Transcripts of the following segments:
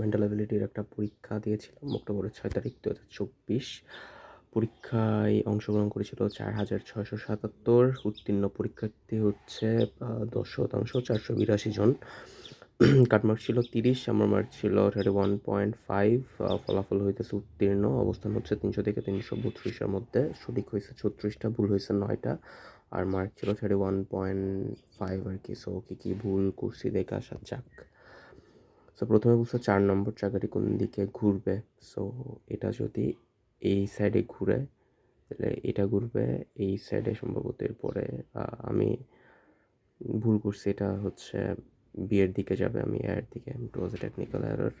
Mental অ্যাবিলিটির একটা পরীক্ষা দিয়েছিলাম অক্টোবরের ছয় তারিখ দু হাজার চব্বিশ। পরীক্ষায় অংশগ্রহণ করেছিল চার হাজার ছয়শো সাতাত্তর। উত্তীর্ণ পরীক্ষার্থী হচ্ছে দশ শতাংশ, চারশো বিরাশি জন। কাটমার্ক ছিল তিরিশ আমার মার্ক ছিল থার্টি ওয়ান পয়েন্ট ফাইভ ফলাফল হইতেছে উত্তীর্ণ। অবস্থান হচ্ছে তিনশো থেকে তিনশো বত্রিশের মধ্যে। সঠিক হয়েছে ছত্রিশটা, ভুল হয়েছে নয়টা। আর মার্ক ছিল থার্টি ওয়ান পয়েন্ট ফাইভ আর কি। সো কী কী ভুল করছি, দেখে আসা যাক সো প্রথমে বুঝতে চার নম্বর চাকাটি কোন দিকে ঘুরবে? সো এটা যদি এই সাইডে ঘুরে, তাহলে এটা ঘুরবে, এই সাইডে সম্ভবত এরপরে আমি ভুল করছি, এটা হচ্ছে বিয়ের দিকে যাবে, আমি এর দিকে ইট ওয়াজ এ টেকনিক্যাল এরর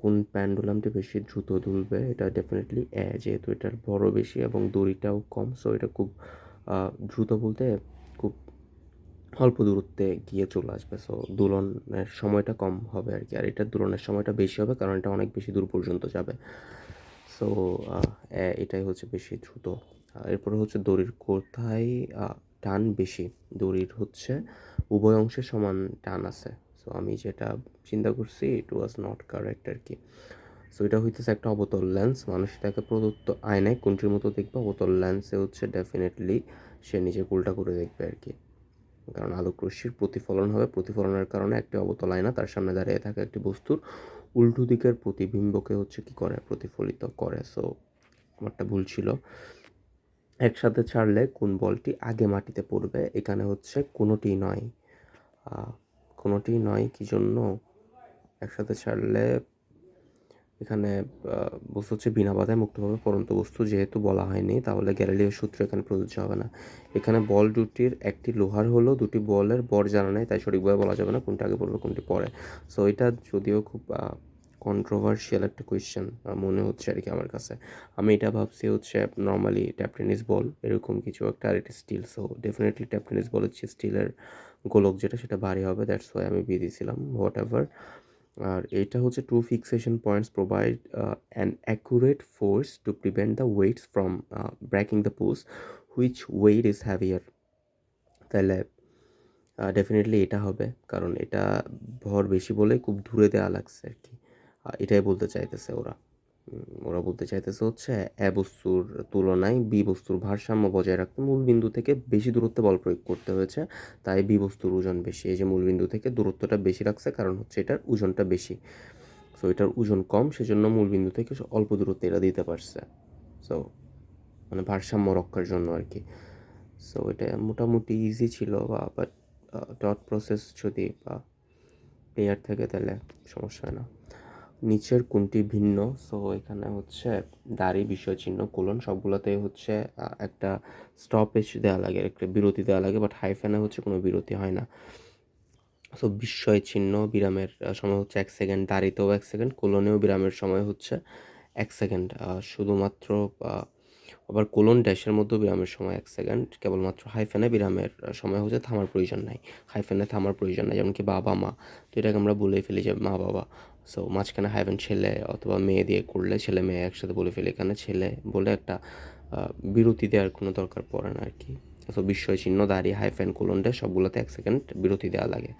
কোন প্যান্ডুলামটি বেশি দ্রুত দুলবে, এটা ডেফিনেটলি এ যেহেতু এটার বড় বেশি এবং দড়িটাও কম সো এটা খুব দ্রুত বলতে খুব অল্প দূরত্বে গিয়ে চলে আসবে। সো দুলনের সময়টা কম হবে আর কি আর এটা দুলনের সময়টা বেশি হবে কারণ এটা অনেক বেশি দূর পর্যন্ত যাবে। সো এটাই হচ্ছে বেশি দ্রুত। এরপরে হচ্ছে দড়ির কোথায় টান বেশি। দড়ির হচ্ছে উভয় অংশে সমান টান আছে। সো আমি যেটা চিন্তা করছি ইট ওয়াজ নট কারেক্ট আর কি সো এটা হইতেছে একটা অবতল লেন্স মানুষ এটাকে প্রদত্ত আয়নায় কোনটির মতো দেখবে? অবতল লেন্সে হচ্ছে ডেফিনেটলি সে নিজে উল্টা করে দেখবে আর কি কারণ আলোক রশ্মির প্রতিফলন হবে। প্রতিফলনের কারণে একটি অবতল আয়না তার সামনে দাঁড়িয়ে থাকা একটি বস্তুর উল্টো দিকের প্রতিবিম্বকে হচ্ছে কি করে? প্রতিফলিত করে। সো আমারটা ভুল ছিল। একসাথে ছাড়লে কোন বলটি আগে মাটিতে পড়বে? এখানে হচ্ছে কোনোটি নয়। কোনোটি নয় কি জন্য? একসাথে ছাড়লে এখানে বস্তু হচ্ছে বিনা বাধায় মুক্তভাবে পরন্ত বস্তু। যেহেতু বলা হয়নি, তাহলে গ্যালিলিও সূত্র এখানে প্রযোজ্য হবে না। এখানে বল দুটির একটি লোহার হলো, দুটি বলের বর জানা নেই, তাই সঠিকভাবে বলা যাবে না কোনটা আগে পড়বে, কোনটি পরে। সো এটা যদিও খুব কন্ট্রোভার্সিয়াল একটা কোয়েশ্চেন মনে হচ্ছে আর কি আমার কাছে। আমি এটা ভাবছি হচ্ছে নর্মালি ট্যাপ টেনিস বল এরকম কিছু একটা, আর এটা steel so definitely tape tennis ball হচ্ছে স্টিলের গোলক যেটা, সেটা ভারী হবে দ্যাটস ওয়াই আমি বিয়ে দিয়েছিলাম হোয়াট এভার আর এটা হচ্ছে two fixation points provide an accurate force to prevent the weights from breaking the pose which weight is heavier তাহলে ডেফিনেটলি এটা হবে, কারণ এটা ভর বেশি বলে খুব দূরে দেওয়া লাগছে আর কি। এটাই বলতে চাইতেছে ওরা। ওরা বলতে চাইতেছে হচ্ছে এ বস্তুর তুলনায় বি বস্তুর ভারসাম্য বজায় রাখতে মূল বিন্দু থেকে বেশি দূরত্বে বল প্রয়োগ করতে হয়েছে। তাই বি বস্তুর ওজন বেশি। এই যে মূল বিন্দু থেকে দূরত্বটা বেশি রাখছে, কারণ হচ্ছে এটার ওজনটা বেশি। সো এটার ওজন কম, সেজন্য মূল বিন্দু থেকে অল্প দূরত্বে এটা দিতে পারছে। সো মানে ভারসাম্য রক্ষার জন্য আর কি। সো এটা মোটামুটি ইজি ছিল বা বাট ডট প্রসেস যদি, বা প্লেয়ার থেকে তাহলে সমস্যা হয় না। নিচের কোনটি ভিন্ন? সো এখানে হচ্ছে দাড়ি বিষয় চিহ্ন কোলন সবগুলোতে হচ্ছে একটা স্টপেজ দেওয়া লাগে, একটা বিরতি দেওয়া লাগে বাট হাইফ্যানে হচ্ছে কোনো বিরতি হয় না। সো বিস্ময় চিহ্ন বিরামের সময় হচ্ছে এক সেকেন্ড, দাঁড়িতেও এক সেকেন্ড, কোলনেও বিরামের সময় হচ্ছে এক সেকেন্ড। শুধুমাত্র আবার কোলন ড্যাশের মধ্যেও বিরামের সময় এক সেকেন্ড, কেবলমাত্র হাইফেনে বিরামের সময় হচ্ছে থামার প্রয়োজন নাই। হাইফেনে থামার প্রয়োজন নাই যেমন কি বাবা মা তো এটাকে আমরা বলেই ফেলি যে মা বাবা সো মাঝখানে হাইফেন ছেলে অথবা মেয়ে দিয়ে করলে ছেলে মেয়ে একসাথে বলে ফেলে, এখানে ছেলে বলে একটা বিরতি দেওয়ার কোনো দরকার পড়ে না আর কি সো বিস্ময় চিহ্ন দাঁড়িয়ে হাইফেন কোলন ড্যাশ সবগুলোতে এক সেকেন্ড বিরতি দেওয়া লাগে।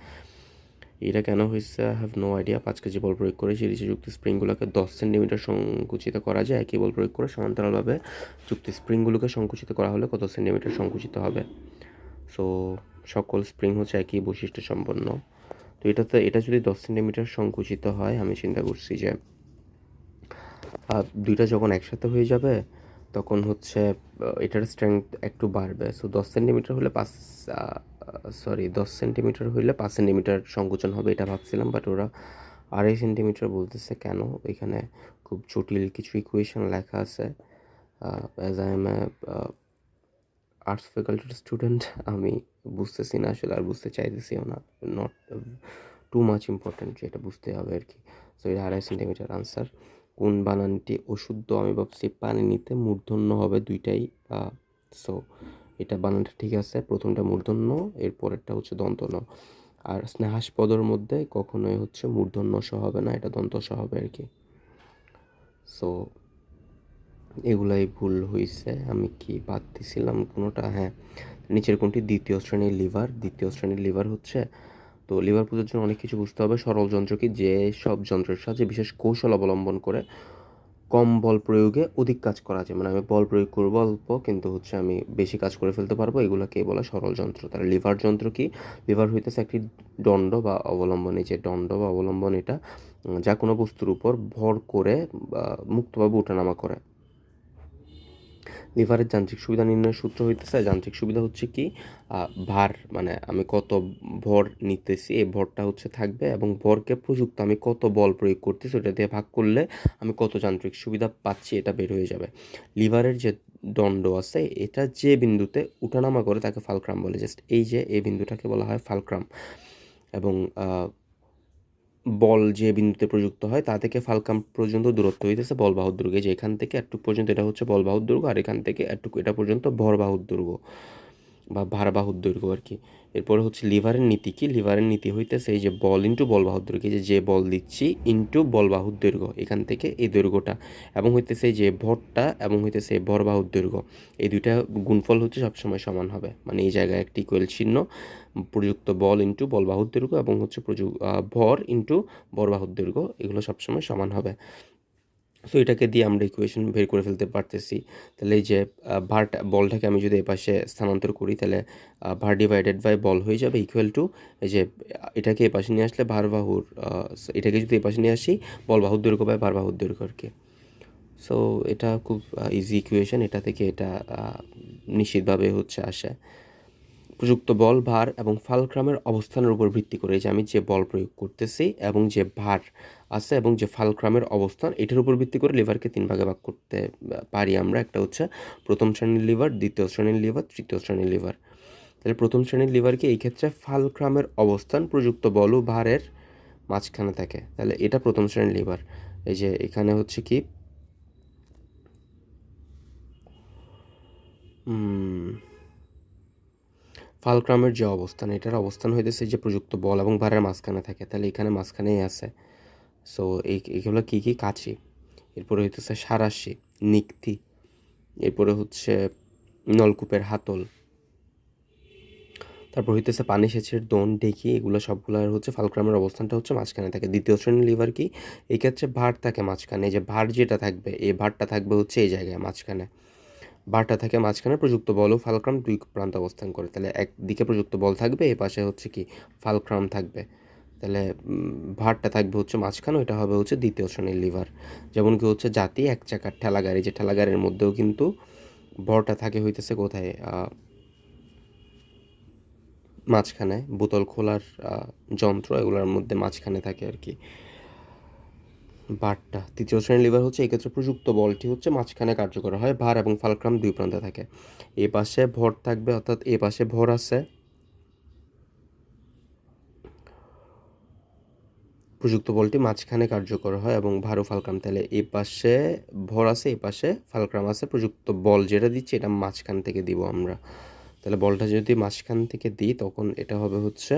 এটা কেন হয়েছে? আই হ্যাভ নো আইডিয়া পাঁচ কেজি বল প্রয়োগ করে সিরিজে যুক্তি স্প্রিংগুলোকে দশ সেন্টিমিটার সংকুচিত করা যায়। একই বল প্রয়োগ করে সমান্তরালভাবে যুক্ত স্প্রিংগুলোকে সংকুচিত করা হলে কত সেন্টিমিটার সংকুচিত হবে? সো সকল স্প্রিং হচ্ছে একই বৈশিষ্ট্য সম্পন্ন। তো এটাতে, এটা যদি দশ সেন্টিমিটার সংকুচিত হয়, আমি চিন্তা করছি যে দুইটা যখন একসাথে হয়ে যাবে, তখন হচ্ছে এটার স্ট্রেংথ একটু বাড়বে। সো দশ সেন্টিমিটার হলে পাঁচ সরি দশ সেন্টিমিটার হইলে পাঁচ সেন্টিমিটার সংকোচন হবে, এটা ভাবছিলাম বাট ওরা আড়াই সেন্টিমিটার বলতেছে, কেন? এখানে খুব জটিল কিছু ইকুয়েশন লেখা আছে। অ্যাজ আই এম আর্টস ফ্যাকাল্টির স্টুডেন্ট আমি বুঝতেছি না আসলে, আর বুঝতে চাইতেছিও না। নট টু মাচ ইম্পর্ট্যান্ট যেটা বুঝতে হবে আর কি। সো এটা আড়াই সেন্টিমিটার আনসার কোন বানানটি অশুদ্ধ আমি ভাবছি পানি নিতে মূর্ধন্য হবে দুইটাই সো এটা বানানটা ঠিক আছে। প্রথমটা মূর্ধন্য এর পরেরটা হচ্ছে দন্তন আর স্নেহাসপদর মধ্যে কখনোই হচ্ছে মূর্ধন্য হবে না, এটা দন্ত স হবে আর কি। সো এগুলাই ভুল হয়েছে আমি কি বাদ দিছিলাম কোনোটা? হ্যাঁ নিচের কোনটি? দ্বিতীয় শ্রেণির লিভার। দ্বিতীয় শ্রেণির লিভার হচ্ছে, তো লিভার বোঝার জন্য অনেক কিছু বুঝতে হবে। সরল যন্ত্র কি? যে সব যন্ত্রের সাহায্যে বিশেষ কৌশল অবলম্বন করে কম বল প্রয়োগে অধিক কাজ করা যায়। মানে আমি বল প্রয়োগ করব অল্প, কিন্তু হচ্ছে আমি বেশি কাজ করে ফেলতে পারব। এগুলোকে বলা সরল যন্ত্র। তার লিভার যন্ত্র কি? লিভার হইতেছে একটি দণ্ড বা অবলম্বন যে দণ্ড বা অবলম্বন এটা যা কোনো বস্তুর উপর ভর করে মুক্তভাবে ওঠানামা করে। লিভারের যান্ত্রিক সুবিধা নির্ণয়ের সূত্র হইতেছে। যান্ত্রিক সুবিধা হচ্ছে কি? ভার মানে আমি কত ভর নিতেছি, এই ভরটা হচ্ছে থাকবে এবং ভরকে প্রযুক্ত আমি কত বল প্রয়োগ করতেছি ওটা দিয়ে ভাগ করলে আমি কত যান্ত্রিক সুবিধা পাচ্ছি এটা বের হয়ে যাবে। লিভারের যে দণ্ড আছে, এটা যে বিন্দুতে উঠানামা করে তাকে ফালক্রাম বলে। জাস্ট এই যে, এই বিন্দুটাকে বলা হয় ফালক্রাম। এবং বল যে বিন্দুতে প্রযুক্ত হয়, তা থেকে ফালকাম পর্যন্ত দূরত্ব হইতেছে বলবাহুর দুর্গে। যে এখান থেকে একটু পর্যন্ত এটা হচ্ছে বলবাহুর দুর্গ, আর এখান থেকে একটুকু এটা পর্যন্ত ভরবাহুর দুর্গ বা ভারবাহুর দুর্গ আর কি। এরপরে হচ্ছে লিভারের নীতি কি? লিভারের নীতি হইতেছে এই যে বল ইন্টু বল বাহুর দৈর্ঘ্য যে যে বল দিচ্ছি ইন্টু বল বাহুর দৈর্ঘ্য, এখান থেকে এই দৈর্ঘ্যটা। এবং হইতেছে যে ভরটা এবং হইতেছে ভর বাহুর দৈর্ঘ্য, এই দুইটা গুণফল হচ্ছে সবসময় সমান হবে। মানে এই জায়গায় একটি ইকুয়াল চিহ্ন, প্রযুক্ত বল ইন্টু বল বাহুর দৈর্ঘ্য এবং হচ্ছে প্রযুক্ত ভর ইন্টু বর বাহুর দৈর্ঘ্য, এগুলো সবসময় সমান হবে। সো এটাকে দিয়ে আমরা ইকুয়েশন বের করে ফেলতে পারতেছি। তাহলে এই যে ভার্ট, বলটাকে আমি যদি এপাশে স্থানান্তর করি, তাহলে ভার ডিভাইডেড বাই বল হয়ে যাবে ইকুয়াল টু এই যে, এটাকে এপাশে নিয়ে আসলে ভার বাহুর এটাকে যদি এপাশে নিয়ে আসি, বল বাহুর দৈর্ঘ্য বাই ভার বাহুর দৈর্ঘ্য আর কি। সো এটা খুব ইজি ইকুয়েশন এটা থেকে এটা নিশ্চিতভাবে হচ্ছে আসে। প্রযুক্ত বল, ভার এবং ফালক্রামের অবস্থানের উপর ভিত্তি করে যে আমি যে বল প্রয়োগ করতেছি এবং যে ভার আছে এবং যে ফালক্রামের অবস্থান, এটার উপর ভিত্তি করে লিভারকে তিন ভাগে ভাগ করতে পারি আমরা। একটা হচ্ছে প্রথম শ্রেণির লিভার, দ্বিতীয় শ্রেণির লিভার, তৃতীয় শ্রেণির লিভার। তাহলে প্রথম শ্রেণির লিভারকে এই ক্ষেত্রে ফালক্রামের অবস্থান, প্রযুক্ত বল ও ভারের মাঝখানে থাকে। তাহলে এটা প্রথম শ্রেণির লিভার। এই যে এখানে হচ্ছে কি? ফালক্রামের যে অবস্থান, এটার অবস্থান হইতেছে যে প্রযুক্ত বল এবং ভারের মাঝখানে থাকে। তাহলে এখানে মাঝখানেই আছে। সো এই, এগুলো কী কী? কাছি এরপরে হইতেছে সারাশি, নিক্তি। এরপরে হচ্ছে নলকূপের হাতল। তারপর হইতেছে পানি সেচের দোন, ডেকি, এগুলো সবগুলোর হচ্ছে ফালক্রামের অবস্থানটা হচ্ছে মাঝখানে থাকে। দ্বিতীয় শ্রেণির লিভার কি? এই ক্ষেত্রে ভার থাকে মাঝখানে। যে ভার যেটা থাকবে, এই ভারটা থাকবে হচ্ছে এই জায়গায় মাঝখানে। বারটা থাকে মাঝখানে প্রযুক্ত বল ও ফালক্রাম দুই প্রান্ত অবস্থান করে। তাহলে একদিকে প্রযুক্ত বল থাকবে, এ পাশে হচ্ছে কি ফালক্রাম থাকবে। তাহলে ভারটা থাকবে হচ্ছে মাঝখানে, ওইটা হবে হচ্ছে দ্বিতীয় শ্রেণির লিভার। যেমন কি হচ্ছে জাতি এক চাকার ঠেলা গাড়ি যে ঠেলা গাড়ির মধ্যেও কিন্তু ভরটা থাকে হইতেছে কোথায়? মাঝখানে, বোতল খোলার যন্ত্র এগুলোর মধ্যে মাঝখানে থাকে আর কি। বারটা। তৃতীয় শ্রেণির লিভার হচ্ছে এক্ষেত্রে প্রযুক্ত বলটি হচ্ছে মাঝখানে কার্যকর হয়, ভার এবং ফালক্রাম দুই প্রান্তে থাকে। এ পাশে ভর থাকবে, অর্থাৎ এ পাশে ভর আছে। প্রযুক্ত বলটি মাঝখানে কার্যকর হয় এবং ভার ফালক্রাম তাহলে এ পাশে ভর আছে, এ পাশে ফালক্রাম আছে। প্রযুক্ত বল যেটা দিচ্ছি, এটা মাঝখান থেকে দিব আমরা। তাহলে বলটা যদি মাঝখান থেকে দিই, তখন এটা হবে হচ্ছে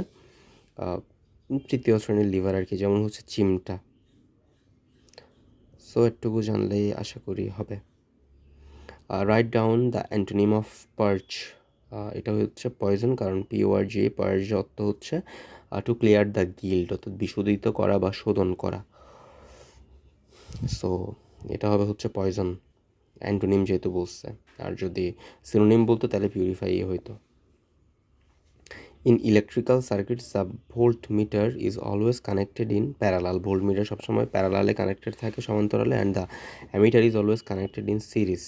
তৃতীয় শ্রেণির লিভার আর কি, যেমন হচ্ছে চিমটা। সো একটুকু জানলেই আশা করি হবে। Right down the antonym of perch এটা হচ্ছে পয়জন কারণ পিওআরজি পার্চ অর্থ হচ্ছে টু ক্লিয়ার দ্য গিল্ড অর্থাৎ বিশোধিত করা বা শোধন করা। সো এটা হবে হচ্ছে পয়জন অ্যান্টোনিম যেহেতু বলছে। আর যদি সিনোনিম বলতো তাহলে পিউরিফাই হইতো। In electrical circuit sub voltmeter is always connected in parallel voltmeter সবসময় প্যারালালে কানেক্টেড থাকে সমান্তরালে and the ammeter is always connected in series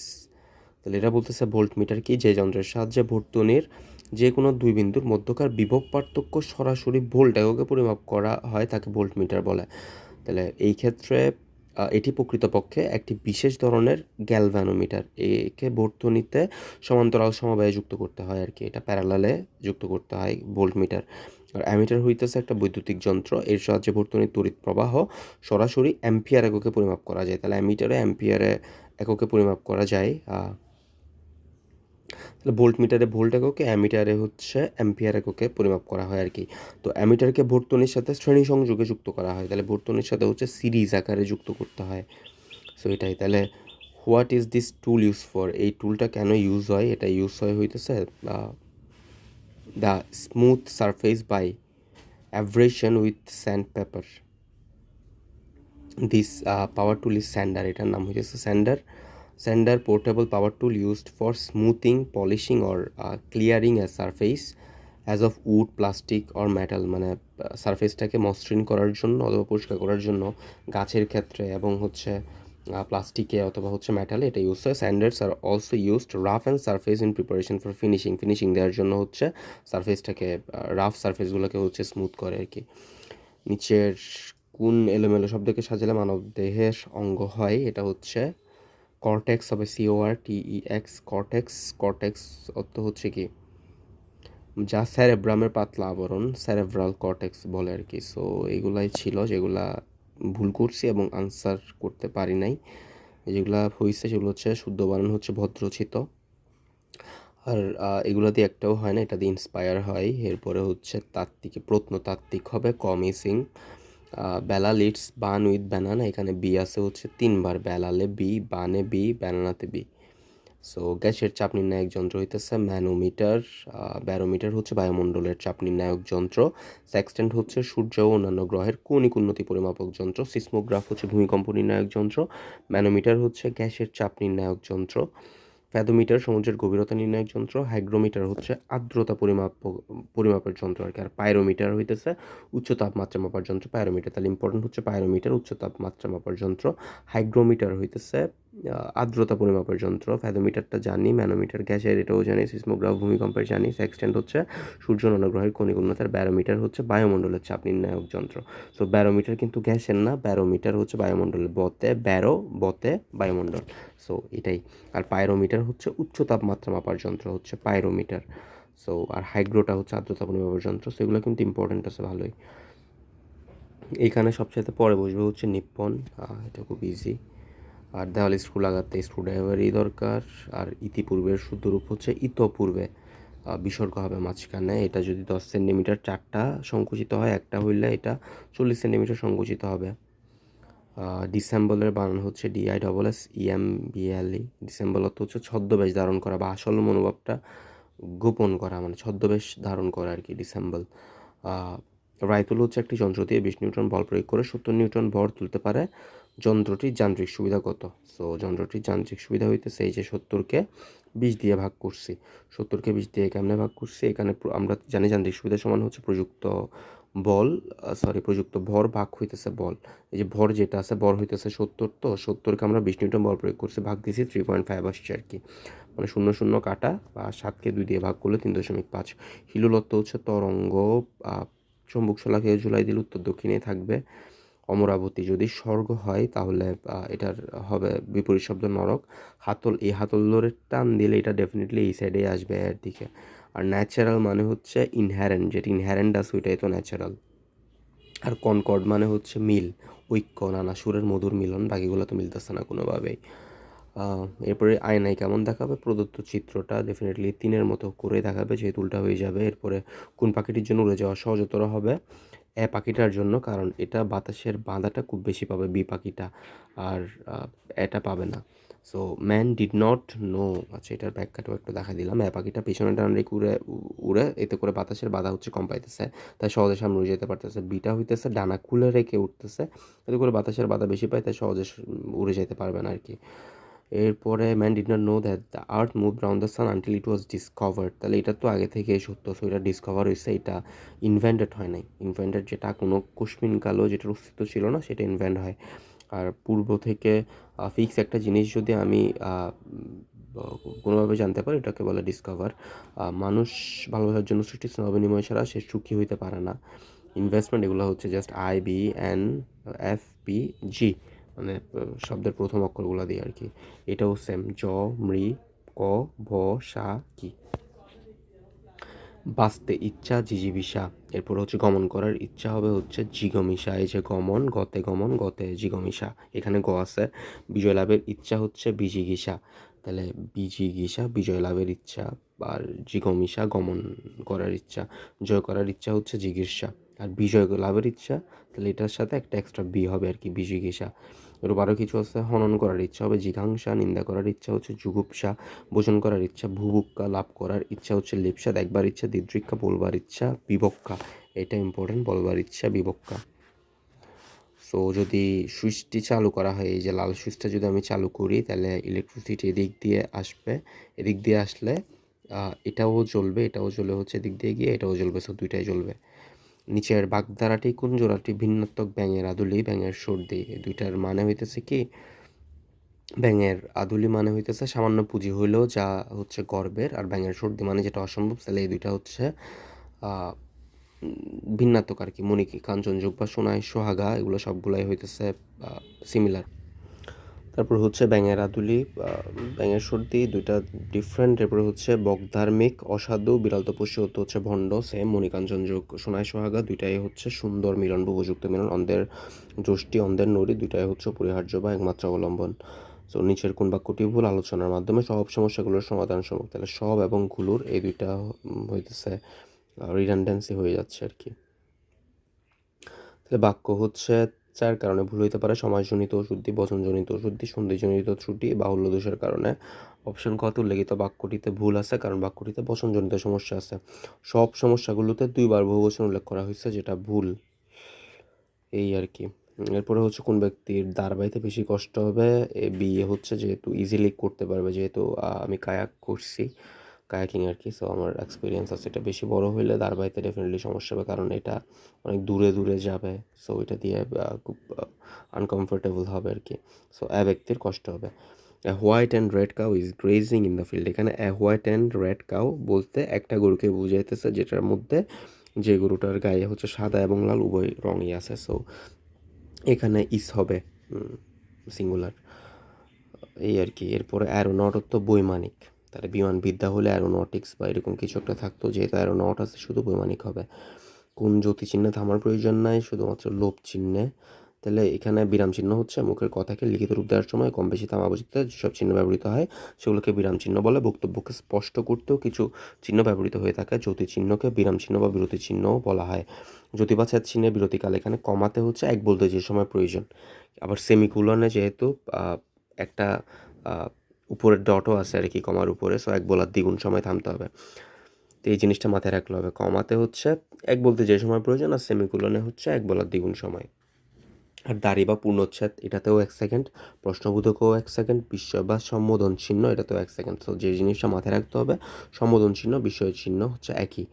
তাহলে এটা বলতেছে ভোল্ট মিটার কি? যে যন্ত্রের সাহায্যে ভর্তনির যে কোনো দুই বিন্দুর মধ্যকার বিভব পার্থক্য সরাসরি ভোল্ট এককে পরিমাপ করা হয়, তাকে ভোল্ট মিটার বলে। তাহলে এই ক্ষেত্রে এটি প্রকৃতপক্ষে একটি বিশেষ ধরনের গ্যালভ্যানোমিটার একে বর্তনীতে সমান্তরাল সমবায়ে যুক্ত করতে হয় আর কি এটা প্যারালালে যুক্ত করতে হয় ভোল্ট মিটার আর অ্যামিটার হইতেছে একটা বৈদ্যুতিক যন্ত্র। এর সাহায্যে বর্তনীর তড়িৎ প্রবাহ সরাসরি অ্যাম্পিয়ার এককে পরিমাপ করা যায়। তাহলে অ্যামিটারে অ্যাম্পিয়ারে এককে পরিমাপ করা যায় তাহলে ভোল্ট মিটারে ভোল্ট এককে অ্যামিটারে হচ্ছে অ্যাম্পিয়ার এককে পরিমাপ করা হয় আর কি তো অ্যামিটারকে ভর্তনির সাথে শ্রেণি সংযোগে যুক্ত করা হয়। তাহলে ভর্তনির সাথে হচ্ছে সিরিজ আকারে যুক্ত করতে হয়। সো এটাই। তাহলে what is this tool use for? এই টুলটা কেন ইউজ হয়? এটা ইউজ হয় হইতেছে the smooth surface by abrasion with sandpaper. This power tool is sander. এটার নাম হচ্ছে sander. Sander portable power tool used for smoothing polishing or clearing a surface as of wood plastic or metal মানে সারফেসটাকে মসৃণ করার জন্য অথবা পরিষ্কার করার জন্য গাছের ক্ষেত্রে এবং হচ্ছে প্লাস্টিকে অথবা হচ্ছে মেটালে এটা ইউজ হয়। Sanders are also used rough and surface in preparation for finishing finishing দেওয়ার জন্য হচ্ছে সারফেসটাকে রাফ সারফেসগুলোকে হচ্ছে স্মুথ করে আর কি। নিচের কোন এলোমেলো শব্দকে সাজালে মানব দেহের অঙ্গ হয়, এটা হচ্ছে কর্টেক্স হবে C O R T E X cortex cortex অর্থ হচ্ছে কি? যা স্যারেব্রামের পাতলা আবরণ স্যারেব্রাল কর্টেক্স বলে আর কি। সো এগুলাই ছিল যেগুলা ভুল করছি এবং আনসার করতে পারি নাই। যেগুলা হয়েছে সেগুলো হচ্ছে শুদ্ধ বানান হচ্ছে ভদ্রচিত আর এগুলো দিয়ে একটাও হয় না, এটা দিয়ে ইন্সপায়ার হয়। এরপরে হচ্ছে তাত্ত্বিক প্রত্নতাত্ত্বিক হবে কমিসিং Bella leads bun with banana, এখানে বি আছে হচ্ছে তিনবার, বেলালে বি, বানে বি, ব্যানানাতে বি। সো গ্যাসের চাপ নির্ণায়ক যন্ত্র হইতেছে ম্যানোমিটার ব্যারোমিটার হচ্ছে বায়ুমণ্ডলের চাপ নির্ণায়ক যন্ত্র। সেক্সটেন্ট হচ্ছে সূর্য ও অন্যান্য গ্রহের কৌণিক উন্নতি পরিমাপক যন্ত্র। সিসমোগ্রাফ হচ্ছে ভূমিকম্প নির্ণায়ক যন্ত্র। ম্যানোমিটার হচ্ছে গ্যাসের চাপ নির্ণায়ক যন্ত্র। ফ্যাদোমিটার সমুদ্রের গভীরতা নির্ণায়ক যন্ত্র, হাইগ্রোমিটার হচ্ছে আর্দ্রতা পরিমাপ পরিমাপের যন্ত্র আর কি, আর পায়রোমিটার হইতেছে উচ্চ তাপমাত্রা মাপার যন্ত্র। পায়রোমিটার তাহলে ইম্পর্টেন্ট হচ্ছে পায়রোমিটার উচ্চ তাপমাত্রা মাপার যন্ত্র। হাইগ্রোমিটার হইতেছে আর্দ্রতা পরিমাপের যন্ত্র, ফ্যাদোমিটারটা জানি, ম্যানোমিটার, গ্যাসের এটাও জানি, সিসমোগ্রাফ, ভূমিকম্পের জানি সেক্সটেন্ট হচ্ছে সূর্য গ্রহের কণিক ব্যারোমিটার হচ্ছে বায়ুমণ্ডলের চাপ নির্ণায়ক যন্ত্র। সো ব্যারোমিটার কিন্তু গ্যাসের না, ব্যারোমিটার হচ্ছে বায়ুমণ্ডলের, বতে, ব্যারো, বতে, বায়ুমণ্ডল। সো এটাই। আর পায়রোমিটার হচ্ছে উচ্চ তাপমাত্রা মাপার যন্ত্র হচ্ছে পায়রোমিটার সো আর হাইগ্রোটা হচ্ছে আর্দ্রতা পরিমাপের যন্ত্র, সেগুলো কিন্তু ইম্পর্টেন্ট আছে ভালোই। এইখানে সবচেয়ে পরে বসবে হচ্ছে নিপ্পন। এটা খুব ইজি আর দেওয়াল স্ক্রু লাগাতে স্ক্রুড্রাইভারই দরকার, আর ইতিপূর্বের শুদ্ধরূপ হচ্ছে ইতপূর্বে। বিসর্গ হবে মাঝখানে, এটা যদি দশ সেন্টিমিটার চারটা সংকুচিত হয়, একটা হইলে এটা চল্লিশ সেন্টিমিটার সংকুচিত হবে। ডিসেম্বলের বানান হচ্ছে D I double S E M B L E dissemble অর্থ হচ্ছে ছদ্মবেশ ধারণ করা বা আসল মনোভাবটা গোপন করা মানে ছদ্মবেশ ধারণ করা আর কি ডিসেম্বল রাইতুল হচ্ছে একটি যন্ত্র দিয়ে বিশ নিউটন বল প্রয়োগ করে সত্তর নিউটন ভর তুলতে পারে। যন্ত্রটির যান্ত্রিক সুবিধা কত সো যন্ত্রটির যান্ত্রিক সুবিধা হইতেছে এই যে সত্তরকে বিশ দিয়ে ভাগ করছি। সত্তরকে বিশ দিয়ে কেমনে ভাগ করছি? এখানে আমরা জানি যান্ত্রিক সুবিধা সমান হচ্ছে প্রযুক্ত বল সরি প্রযুক্ত ভর ভাগ হইতেছে বল। এই যে ভর যেটা আছে বল হইতেছে সত্তর তো, সত্তরকে আমরা বিশ নিউটন বল প্রয়োগ করছি, ভাগ দিয়েছি থ্রি পয়েন্ট ফাইভ আসছে আর কি। মানে শূন্য শূন্য কাটা বা সাতকে দুই দিয়ে ভাগ করলে তিন দশমিক পাঁচ। হিলুলত্ব হচ্ছে তরঙ্গ চম্বুক শলাকে ঝুলাই দিলে উত্তর দক্ষিণে থাকবে। অমরাবতী যদি স্বর্গ হয়, তাহলে এটার হবে বিপরীত শব্দ নরক। হাতল, এই হাতল ধরে টান দিলে এটা ডেফিনেটলি এই সাইডে আসবে, এর দিকে। আর ন্যাচারাল মানে হচ্ছে ইনহ্যারেন্ট যেটা ইনহ্যারেন্ট আছে ওইটাই তো ন্যাচারাল আর কনকর্ড মানে হচ্ছে মিল, ঐক্য, নানা সুরের মধুর মিলন, বাকিগুলো তো মিলতেছে না কোনোভাবেই। এরপরে আয়নায় কেমন দেখাবে? প্রদত্ত চিত্রটা ডেফিনেটলি তিনের মতো করে দেখাবে, যেহেতু উল্টা হয়ে যাবে। এরপরে কোন পাখিটির জন্য উড়ে যাওয়া সহজতর হবে? এ পাখিটার জন্য, কারণ এটা বাতাসের বাঁধাটা খুব বেশি পাবে বি পাখিটা, আর এটা পাবে না। So man did not know আচ্ছা এটার ব্যাখ্যাটাও একটু দেখা দিলাম। এ পাখিটা পিছনে ডান রেখে উড়ে উড়ে, এতে করে বাতাসের বাধা হচ্ছে, কম পাইতেছে। তাই সহজে সামনে উড়ে যেতে পারতেছে। বিটা হইতেছে, ডানা খুলে রেখে উঠতেছে। এতে করে বাতাসের বাধা বেশি পায়, তাই সহজে উড়ে যেতে পারবে না আর কি এরপরে man did not know that the earth move round the sun until it was discovered তাহলে এটা তো আগে থেকে সত্য সো এটা ডিসকভার হয়েছে, এটা ইনভেন্টেড হয় নাই। ইনভেন্টেড যেটা কোনো কুসমিন কালো যেটার অস্তিত্ব ছিল না, সেটা ইনভেন্ট হয়। আর পূর্ব থেকে ফিক্স একটা জিনিস যদি আমি কোনোভাবে জানতে পারি, এটাকে বলে ডিসকভার মানুষ ভালোবাসার জন্য সৃষ্টি স্নেহ বিনিময় ছাড়া সে সুখী হইতে পারে না। ইনভেস্টমেন্ট এগুলো হচ্ছে just I B N F P G মানে শব্দের প্রথম অক্ষরগুলো দিয়ে আর কি। এটাও সেম জ, মৃ, ক, ভ, সা, কি। বাঁচতে ইচ্ছা জিজিবিসা এরপর হচ্ছে গমন করার ইচ্ছা হবে হচ্ছে জিগমিসা এই যে গমন, গতে গমন, গতে জিগমিসা এখানে গ আছে। বিজয় লাভের ইচ্ছা হচ্ছে বিজিগিসা তাহলে বিজিগিসা বিজয় লাভের ইচ্ছা আর জিগমিসা গমন করার ইচ্ছা। জয় করার ইচ্ছা হচ্ছে জিগির্সা আর বিজয় লাভের ইচ্ছা, তাহলে এটার সাথে একটা এক্সট্রা বি হবে আর কি বিজিগিসা এর আরও কিছু আছে, হনন করার ইচ্ছা হবে, জিঘাংসা, নিন্দা করার ইচ্ছা হচ্ছে যুগুপসা ভোজন করার ইচ্ছা ভুবুক্কা, লাভ করার ইচ্ছা হচ্ছে লিপসা দেখবার ইচ্ছা দিদৃক্ষা, বলবার ইচ্ছা বিবক্ষা এটা ইম্পর্টেন্ট বলবার ইচ্ছা বিবক্কা। সো যদি সুইচটি চালু করা হয়, এই যে লাল সুইচটা যদি আমি চালু করি, তাহলে ইলেকট্রিসিটি এদিক দিয়ে আসবে। এদিক দিয়ে আসলে এটাও জ্বলবে, এটাও জ্বলে হচ্ছে এদিক দিয়ে গিয়ে, এটাও জ্বলবে। সো দুইটাই জ্বলবে। নিচের বাগধারাটি কুঞ্জরাটি ভিন্নাত্মক ব্যাঙের আদুলি, ব্যাঙের সর্দি দুইটার মানে হইতেছে কি? ব্যাঙের আদুলি মানে হইতেছে সামান্য পুঁজি হইলেও যা হচ্ছে গর্বের, আর ব্যাঙের সর্দি মানে যেটা অসম্ভব, তাহলে এই দুইটা হচ্ছে ভিন্নাত্মক আর কি। মণিকি, কাঞ্চনযোগ বা সোনায় সোহাগা, এগুলো সবগুলাই হইতেছে সিমিলার তারপর হচ্ছে ব্যাঙের আদুলি ব্যাঙের সর্দি, দুইটা ডিফারেন্ট এরপরে হচ্ছে বকধার্মিক অসাধু বিড়াল তপস্য হতে হচ্ছে ভণ্ড সেম মণিকাঞ্চন যোগ, সোনাই সোহাগা, দুইটাই হচ্ছে সুন্দর মিলন, উপযুক্ত মিলন। অন্ধের যষ্টি অন্ধের নড়ি, দুইটাই হচ্ছে পরিহার্য বা একমাত্র অবলম্বন। সো নিচের কোন বাক্যটি ভুল? আলোচনার মাধ্যমে সব সমস্যাগুলোর সমাধান সম্ভব। তাহলে সব এবংগুলোর এই দুইটা হইতেছে রিডান্ডেন্সি হয়ে যাচ্ছে আর কি। তাহলে বাক্য হচ্ছে চার কারণে ভুল হইতে পারে। সমাজজনিত অশুদ্ধি, বচনজনিত অশুদ্ধি সন্ধিজনিত ত্রুটি বাহুল্য দোষের কারণে। অপশন কত উল্লেখিত বাক্যটিতে ভুল আছে, কারণ বাক্যটিতে বচনজনিত সমস্যা আছে। সব সমস্যাগুলোতে দুইবার বহুবচন উল্লেখ করা হয়েছে, যেটা ভুল। এই আর কি। এরপরে হচ্ছে কোন ব্যক্তির দাঁড় বেশি কষ্ট হবে? এ বিয়ে হচ্ছে যেহেতু ইজিলি করতে পারবে, যেহেতু আমি কায়াক করছি। কায়াকিং আর কি সো আমার এক্সপিরিয়েন্স আছে। এটা বেশি বড় হইলে দাঁড়বাইতে ডেফিনেটলি সমস্যা হবে, কারণ এটা অনেক দূরে দূরে যাবে সো এটা দিয়ে খুব আনকমফোর্টেবল হবে আর কি। সো এ ব্যক্তির কষ্ট হবে। A white and red cow is grazing in the field এখানে a white and red cow বলতে একটা গরুকে বুঝাইতেছে, যেটার মধ্যে যে গরুটার গায়ে হচ্ছে সাদা এবং লাল, উভয় রঙই আছে। সো এখানে ইস হবে সিঙ্গুলার এই আর কি, এরপরে অ্যারোনট তো বৈমানিক। তাহলে বিমান বিদ্যা হলে অ্যারোনটিক্স বা এরকম কিছু একটা থাকতো, যেহেতু অ্যারোনট আছে, শুধু বৈমানিক হবে। কোন জ্যোতি চিহ্নে থামার প্রয়োজন নাই, শুধুমাত্র লোভ চিহ্নে। তাহলে এখানে বিরাম চিহ্ন হচ্ছে, মুখের কথাকে লিখিত রূপ দেওয়ার সময় কম বেশি থামা বুঝতে যেসব চিহ্ন ব্যবহৃত হয়, সেগুলোকে বিরাম চিহ্ন বলে। বক্তব্যকে স্পষ্ট করতেও কিছু চিহ্ন ব্যবহৃত হয়ে থাকে। জ্যোতি চিহ্নকে বিরাম চিহ্ন বা বিরতি চিহ্নও বলা হয়। জ্যোতি বা ছেদ চিহ্নের বিরতিকাল এখানে কমাতে হচ্ছে, এক বলতে যে সময় প্রয়োজন। আবার সেমিকুলনে যেহেতু একটা উপরের ডটও আছে আর কি, কমার উপরে সো এক বলার দ্বিগুণ সময় থামতে হবে। তো এই জিনিসটা মাথায় রাখলে হবে। কমাতে হচ্ছে, এক বলতে যে সময় প্রয়োজন আর সেমিকুলনে হচ্ছে এক বলার দ্বিগুণ সময়। আর দাড়ি বা পূর্ণচ্ছেদ, এটাতেও এক সেকেন্ড প্রশ্নবোধকও এক সেকেন্ড বিস্ময় বা সম্বোধন চিহ্ন, এটাতেও এক সেকেন্ড সো যে জিনিসটা মাথায় রাখতে হবে, সম্বোধন চিহ্ন, বিস্ময় চিহ্ন হচ্ছে একই।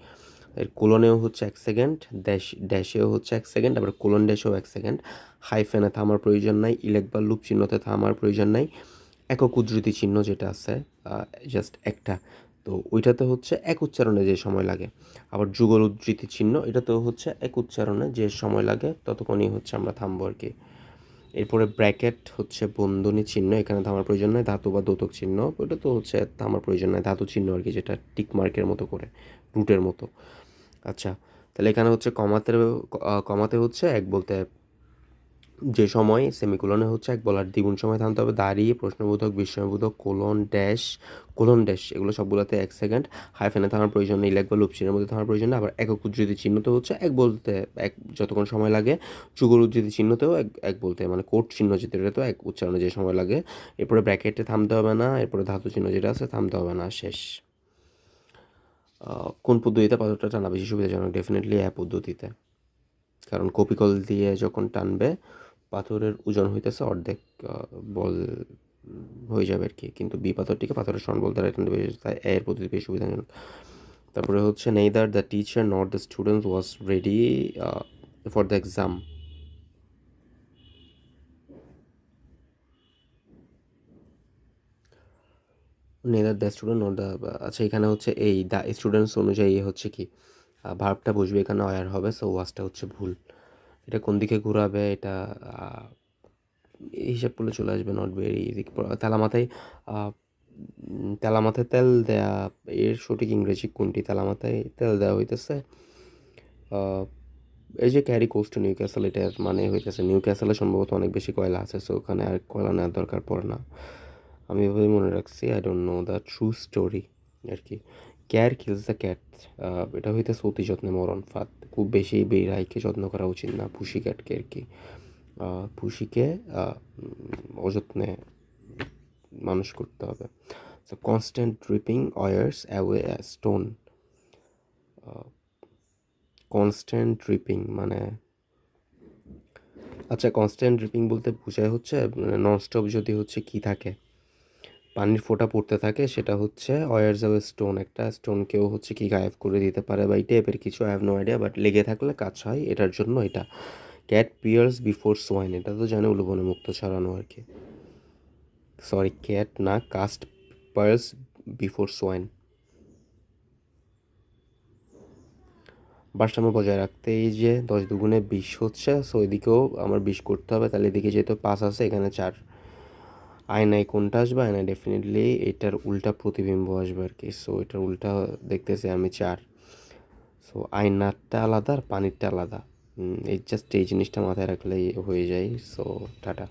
এর কোলনেও হচ্ছে এক সেকেন্ড ড্যাশ ড্যাশেও হচ্ছে এক সেকেন্ড আবার কোলন ড্যাশেও এক সেকেন্ড হাইফেনে থামার প্রয়োজন নাই ইলেক বা লুপ চিহ্নতে থামার প্রয়োজন নাই। একক উদ্ধৃতি চিহ্ন যেটা আছে জাস্ট একটা। তো ওইটাতে হচ্ছে এক উচ্চারণে যে সময় লাগে। আবার যুগল উদ্ধৃতি চিহ্ন, এটাতেও হচ্ছে এক উচ্চারণে যে সময় লাগে, ততক্ষণই হচ্ছে আমরা থামবো আর কি। এরপরে ব্র্যাকেট হচ্ছে বন্ধনী চিহ্ন, এখানে থামার প্রয়োজন নয় ধাতু বা দোতক চিহ্ন ওটা তো হচ্ছে থামার প্রয়োজন নয় ধাতু চিহ্ন আর কি, যেটা টিক মার্কের মতো করে রুটের মতো। আচ্ছা তাহলে এখানে হচ্ছে কমাতে কমাতে হচ্ছে এক বলতে যে সময় সেমিকোলনে হচ্ছে এক বলার দ্বিগুণ সময় থামতে হবে, দাঁড়িয়ে প্রশ্নবোধক, বিস্ময়বোধক, কোলন ড্যাশ কোলন ড্যাশ, এগুলো সবগুলোতে এক সেকেন্ড, হাইফেনে থামার প্রয়োজন নেই লেখ বা লুপচিনের মধ্যে থামার প্রয়োজন নেই, আবার একক উদ্ধৃতি চিহ্নতে হচ্ছে, এক বলতে এক যতক্ষণ সময় লাগে, যুগল উদ্ধৃতি চিহ্নতেও এক এক বলতে মানে কোট চিহ্ন যেটা তো এক উচ্চারণে যে সময় লাগে, এরপরে ব্র্যাকেটে থামতে হবে না, এরপরে ধাতু চিহ্ন যেটা আছে থামতে হবে না, শেষ। কোন পদ্ধতিতে পাথরটা টানা বেশি সুবিধাজনক? ডেফিনেটলি এ পদ্ধতিতে। কারণ কপিকল দিয়ে যখন টানবে পাথরের ওজন হইতেছে অর্ধেক বল হয়ে যাবে আর কি। কিন্তু বি পাথরটিকে পাথরের সন বল দ্বারা বেশি তাই এর পদ্ধতি বেশি সুবিধাজনক। তারপরে হচ্ছে neither, the teacher, not the student was ready for the exam. Neither the student, not the আচ্ছা এখানে হচ্ছে এই দ্য স্টুডেন্টস অনুযায়ী হচ্ছে কি ভার্বটা বসবে এখানে অয়ার হবে, সো ওয়াজটা হচ্ছে ভুল। এটা কোন দিকে ঘোরাবে, এটা হিসাব করলে চলে আসবে নট ভেরি ইজি তেলা মাথায় তেলা মাথায় তেল দেয়া, এর সঠিক ইংরেজি কোনটি? তেলা মাথায় তেল দেওয়া হইতেছে এই যে ক্যারি কোস্ট নিউ ক্যাসেল এটার মানে হইতেছে নিউ ক্যাসেলে সম্ভবত অনেক বেশি কয়লা আছে সো ওখানে আর কয়লা নেওয়ার দরকার পড়ে না। আমি এভাবেই মনে রাখছি I don't know the true story আর কি। ক্যার কিলস দ্য ক্যাট এটা হইতেছে অতি যত্নে মরণ ফাঁদ। খুব বেশি বেড়াইকে যত্ন করা উচিত না পুষি ক্যাটকে আর কি। পুষিকে অযত্নে মানুষ করতে হবে। So constant dripping wears away stone constant dripping মানে আচ্ছা কনস্ট্যান্ট ড্রিপিং বলতে বোঝায় হচ্ছে ননস্টপ যদি হচ্ছে কি থাকে? পানির ফোঁটা পড়তে থাকে, সেটা হচ্ছে অয়ার্স অফ স্টোন একটা স্টোনকেও হচ্ছে কি গায়েব করে দিতে পারে বা এই টাইপের কিছু I have no idea but লেগে থাকলে কাজ হয়, এটার জন্য এটা। ক্যাট পিয়ার্স বিফোর সোয়াইন এটা তো জানে উলুবনে মুক্ত ছড়ানো আর কি। সরি ক্যাট না কাস্ট পার্স বিফোর সোয়াইন ভারসাম্য বজায় রাখতে এই যে দশ দুগুণে বিশ হচ্ছে সো এদিকেও আমার বিশ করতে হবে, তাহলে এদিকে যেহেতু পাঁচ আছে, এখানে চার আয়নায় কোনটা আসবে আয়নায় ডেফিনেটলি এটার উল্টা প্রতিবিম্ব আসবে আর কি। সো এটার উল্টা দেখতেছি আমি চার। সো আয়নারটা আলাদা আর পানিরটা আলাদা। এই জাস্ট এই জিনিসটা মাথায় রাখলেই হয়ে যায়। So tata.